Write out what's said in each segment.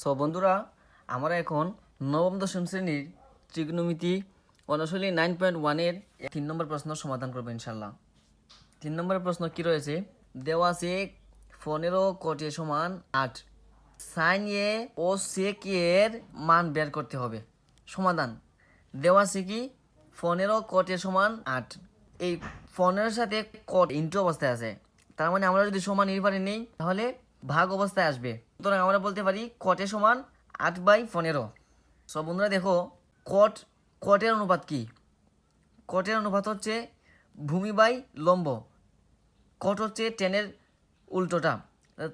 So বন্ধুরা, আমরা এখন নবম, দশম শ্রেণির ত্রিগ্নমিতি অনুশীলনী নাইন পয়েন্ট ওয়ানের তিন নম্বর প্রশ্ন সমাধান করব ইনশাল্লাহ তিন নম্বরের প্রশ্ন কি রয়েছে? দেওয়া আছে পনেরো কোটি সমান আট। সাইন এ ও সেক এর মান বের করতে হবে। সমাধান। দেওয়া আছে কি? পনেরো কোটি সমান আট। এই পনেরোর সাথে কট ইন্টু অবস্থায় আছে। তার মানে আমরা যদি সমান নির্ভরে নেই, তাহলে ভাগ অবস্থায় আসবে। সুতরাং আমরা বলতে পারি কটে সমান আট বাই পনেরো। সব বন্ধুরা দেখো কট কটের অনুপাত কি? কটের অনুপাত হচ্ছে ভূমি বাই লম্ব। কট হচ্ছে টেনের উল্টোটা।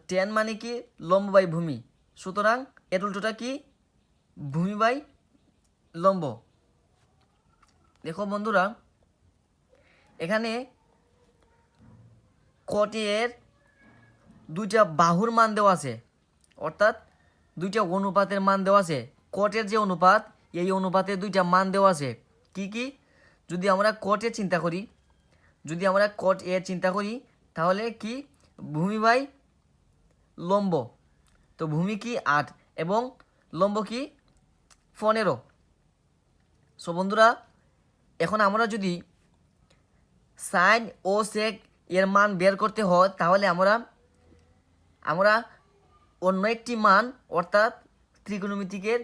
টেন মানে কি? লম্ব বাই ভূমি। সুতরাং এর উল্টোটা কি? ভূমি বাই লম্ব। দেখো বন্ধুরা, এখানে কটের দুইটা বাহুর মান দেওয়া আছে। অর্থাৎ দুইটা অনুপাতের মান দেওয়া আছে। কটের যে অনুপাত, এই অনুপাতে দুইটা মান দেওয়া আছে। কি কি? যদি আমরা কটের চিন্তা করি, যদি আমরা কট এর চিন্তা করি, তাহলে কি? ভূমি বাই লম্ব। তো ভূমি কি আট এবং লম্ব কি পনেরো। সো বন্ধুরা, এখন আমরা যদি সাইন ও সেক এর মান বের করতে হয়, তাহলে আমরা আমরা অন্য একটি মান, অর্থাৎ ত্রিকোণমিতিকের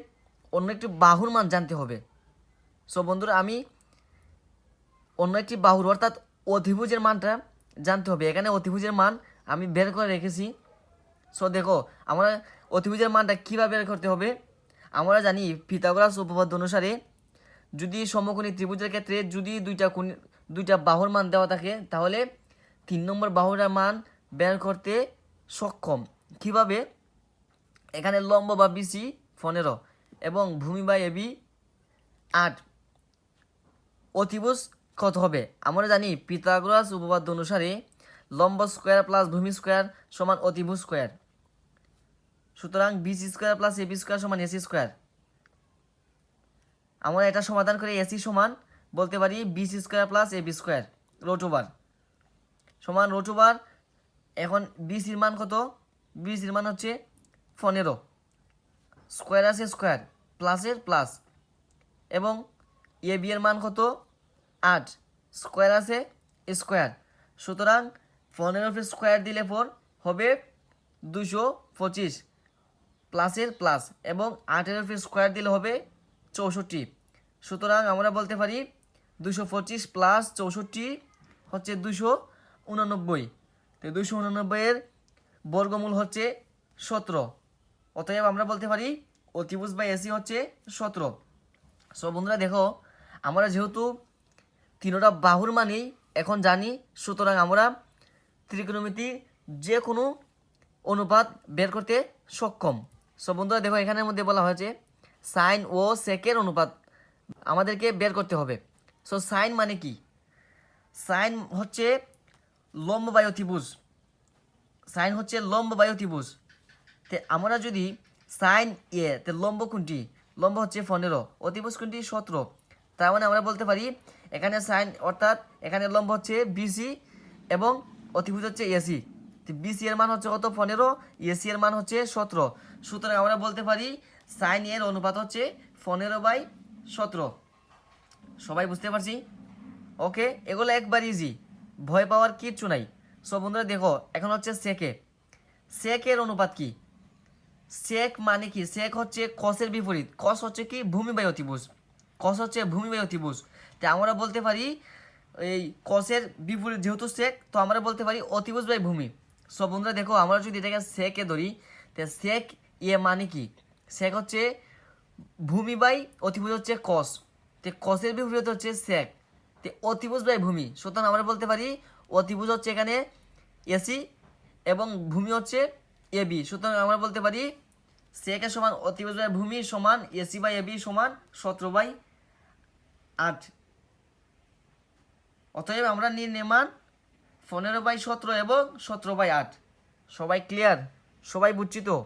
অন্য একটি বাহুর মান জানতে হবে। সো বন্ধুরা, আমি অন্য একটি বাহুর, অর্থাৎ অধিভুজের মানটা জানতে হবে। এখানে অধিভুজের মান আমি বের করে রেখেছি। সো দেখো, আমরা অতিভুজের মানটা কীভাবে বের করতে হবে? আমরা জানি পিথাগোরাস উপপাদ্য অনুসারে যদি সমকোণী ত্রিভুজের ক্ষেত্রে যদি দুইটা কোণ, দুইটা বাহুর মান দেওয়া থাকে, তাহলে তিন নম্বর বাহুটার মান বের করতে সক্ষম। কীভাবে? এখানে লম্ব বা বিসি পনেরো এবং ভূমি বা এবি আট। অতিভুজ কত হবে? আমরা জানি পিথাগোরাস উপপাদ্য অনুসারে লম্ব স্কোয়ার প্লাস ভূমি স্কোয়ার সমান অতিভুজ স্কোয়ার। সুতরাং BC square plus AB square সমান এসি স্কোয়ার। আমরা এটা সমাধান করে এসি সমান বলতে পারি BC square plus AB square রোটোবার সমান রোটোবার এখন বিসির মান কত? বিসির মান হচ্ছে পনেরো। স্কোয়ার আছে স্কোয়ার প্লাসের প্লাস এবং এ বি এর মান কত? আট। স্কোয়ার আছে স্কোয়ার সুতরাং পনেরো ফিট স্কোয়ার দিলে পর হবে দুশো পঁচিশ। প্লাসের প্লাস এবং আঠেরো ফিট স্কোয়ার দিলে হবে চৌষট্টি। সুতরাং আমরা বলতে পারি দুশো পঁচিশ প্লাস চৌষট্টি হচ্ছে দুশো উননব্বই। তো দুশো উননব্বইয়ের বর্গমূল হচ্ছে সতেরো। অতএব আমরা বলতে পারি অতিভুজ বাই এসি হচ্ছে সতেরো। সো বন্ধুরা দেখো, আমরা যেহেতু তিনোটা বাহুর মানেই এখন জানি, সুতরাং আমরা ত্রিকোণমিতি যে কোনো অনুপাত বের করতে সক্ষম। সো বন্ধুরা দেখো, এখানের মধ্যে বলা হয়েছে সাইন ও সেকের অনুপাত আমাদেরকে বের করতে হবে। সো সাইন মানে কি? সাইন হচ্ছে লম্ব বাই অতিভুজ সাইন হচ্ছে লম্ব বাই অতিভুজ তে আমরা যদি সাইন এ, তে লম্ব কোনটি? লম্ব হচ্ছে পনেরো, অতিভুজ কোনটি? সতেরো। তার মানে আমরা বলতে পারি এখানে সাইন অর্থাৎ এখানে লম্ব হচ্ছে বিসি এবং অতিভুজ হচ্ছে এসি বিসি এর মান হচ্ছে কত? পনেরো এসি এর মান হচ্ছে সতেরো। সুতরাং আমরা বলতে পারি সাইন এর অনুপাত হচ্ছে পনেরো বাই সতেরো। সবাই বুঝতে পারছি? ওকে, এগুলো একবার ইজি ভয় পাওয়ার কিচ্ছু নাই। সো বন্ধুরা, দেখো, এখন হচ্ছে সেকে সেকের অনুপাত কি? সেক মানে কি? সেক হচ্ছে কসের বিপরীত। কস হচ্ছে কি? বাই অতিভুজ। কস হচ্ছে ভূমি বাই অতিভুজ। তো আমরা বলতে পারি, এই কসের বিপরীত যেহেতু সেক তো আমরা বলতে পারি অতিভুজ বাই ভূমি। সো বন্ধুরা, দেখো, আমরা যদি এটাকে সেকে ধরি, তো সেক ইয়ে মানে কি? সেক হচ্ছে ভূমি বাই অতিভুজ হচ্ছে কস তো কসের বিপরীত হচ্ছে সেক তো অতিভুজ বাই ভূমি। সুতরাং আমরা বলতে পারি, অতিভুজ হচ্ছে এখানে এসি এবং ভূমি হচ্ছে এ বি। সুতরাং আমরা বলতে পারি সেকে সমান অতিভুজ বাই ভূমি সমান এসি বাই এ বি সমান সতেরো বাই আট। অতএব আমরা নির্ণয় মান পনেরো বাই সতেরো এবং সতেরো বাই আট। সবাই ক্লিয়ার সবাই বুঝছি তো?